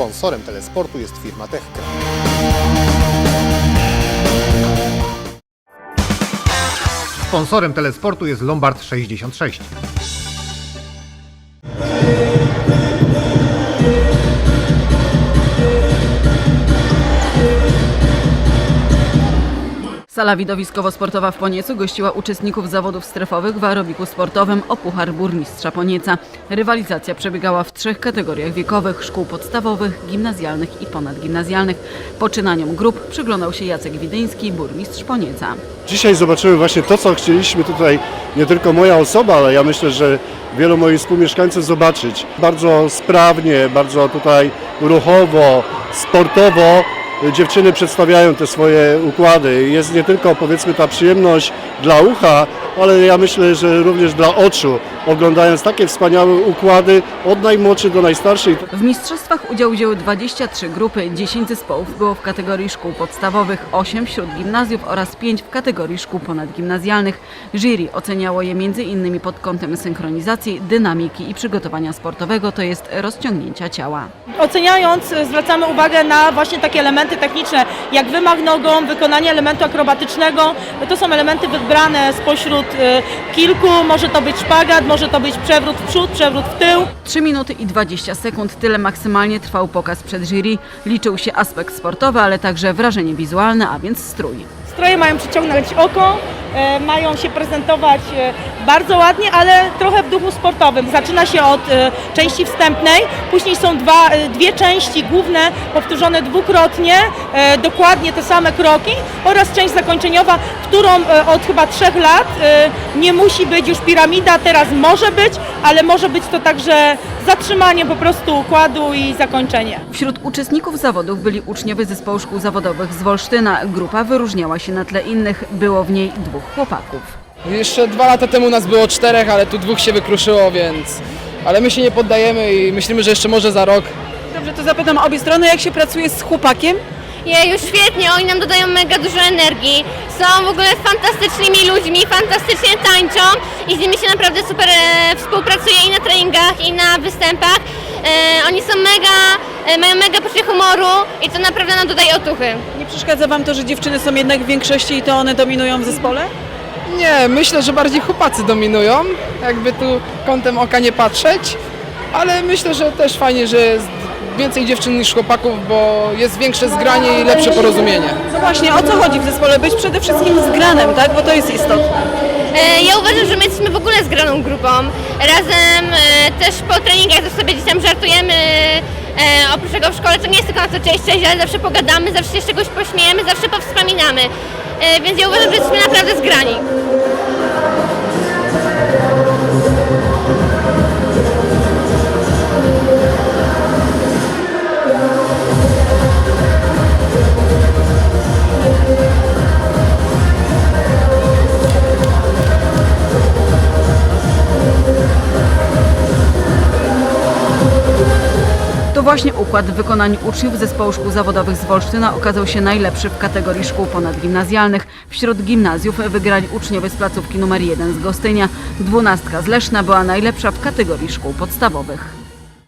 Sponsorem telesportu jest firma Techcra. Sponsorem telesportu jest Lombard 66. Sala widowiskowo-sportowa w Poniecu gościła uczestników zawodów strefowych w aerobiku sportowym o Puchar Burmistrza Ponieca. Rywalizacja przebiegała w trzech kategoriach wiekowych szkół podstawowych, gimnazjalnych i ponadgimnazjalnych. Poczynaniom grup przyglądał się Jacek Widyński, burmistrz Ponieca. Dzisiaj zobaczymy właśnie to, co chcieliśmy tutaj, nie tylko moja osoba, ale ja myślę, że wielu moich współmieszkańców zobaczyć. Bardzo sprawnie, bardzo tutaj ruchowo, sportowo dziewczyny przedstawiają te swoje układy. Jest nie tylko powiedzmy ta przyjemność dla ucha, ale ja myślę, że również dla oczu, oglądając takie wspaniałe układy od najmłodszych do najstarszych. W mistrzostwach udział wzięły 23 grupy, 10 zespołów było w kategorii szkół podstawowych, 8 wśród gimnazjów oraz 5 w kategorii szkół ponadgimnazjalnych. Jury oceniało je m.in. pod kątem synchronizacji, dynamiki i przygotowania sportowego, to jest rozciągnięcia ciała. Oceniając, y, zwracamy uwagę na właśnie takie elementy techniczne, jak wymach nogą, wykonanie elementu akrobatycznego. To są elementy wybrane spośród y, kilku. Może to być szpagat, może to być przewrót w przód, przewrót w tył. 3 minuty i 20 sekund, tyle maksymalnie trwał pokaz przed jury. Liczył się aspekt sportowy, ale także wrażenie wizualne, a więc strój. Stroje mają przyciągnąć oko, mają się prezentować e, bardzo ładnie, ale trochę w duchu sportowym. Zaczyna się od e, części wstępnej, później są dwa, e, dwie części główne, powtórzone dwukrotnie, e, dokładnie te same kroki oraz część zakończeniowa, którą e, od chyba trzech lat e, nie musi być już piramida, teraz może być, ale może być to także zatrzymanie po prostu układu i zakończenie. Wśród uczestników zawodów byli uczniowie zespołu szkół zawodowych z Wolsztyna. Grupa wyróżniała się na tle innych, było w niej dwóch chłopaków. Jeszcze dwa lata temu nas było czterech, ale tu dwóch się wykruszyło, więc... Ale my się nie poddajemy i myślimy, że jeszcze może za rok Dobrze, to zapytam obie strony, jak się pracuje z chłopakiem? Jej, już świetnie, oni nam dodają mega dużo energii. Są w ogóle fantastycznymi ludźmi, fantastycznie tańczą i z nimi się naprawdę super e, współpracuje i na treningach, i na występach. E, oni są mega, e, mają mega poczucie humoru i to naprawdę nam dodaje otuchy. Nie przeszkadza Wam to, że dziewczyny są jednak w większości i to one dominują w zespole? Nie, myślę, że bardziej chłopacy dominują, jakby tu kątem oka nie patrzeć, ale myślę, że też fajnie, że jest więcej dziewczyn niż chłopaków, bo jest większe zgranie i lepsze porozumienie. No właśnie, o co chodzi w zespole? Być przede wszystkim zgranym, tak? Bo to jest istotne. E, ja uważam, że my jesteśmy w ogóle zgraną grupą. Razem e, też po treningach też sobie gdzieś tam żartujemy. E, oprócz tego w szkole to nie jest tylko na co cześć, cześć, ale zawsze pogadamy, zawsze się z czegoś pośmiejemy, zawsze powspominamy. E, więc ja uważam, że jesteśmy naprawdę zgrani. To właśnie układ w wykonaniu uczniów zespołu szkół zawodowych z Wolsztyna okazał się najlepszy w kategorii szkół ponadgimnazjalnych. Wśród gimnazjów wygrali uczniowie z placówki numer 1 z Gostynia. Dwunastka z Leszna była najlepsza w kategorii szkół podstawowych.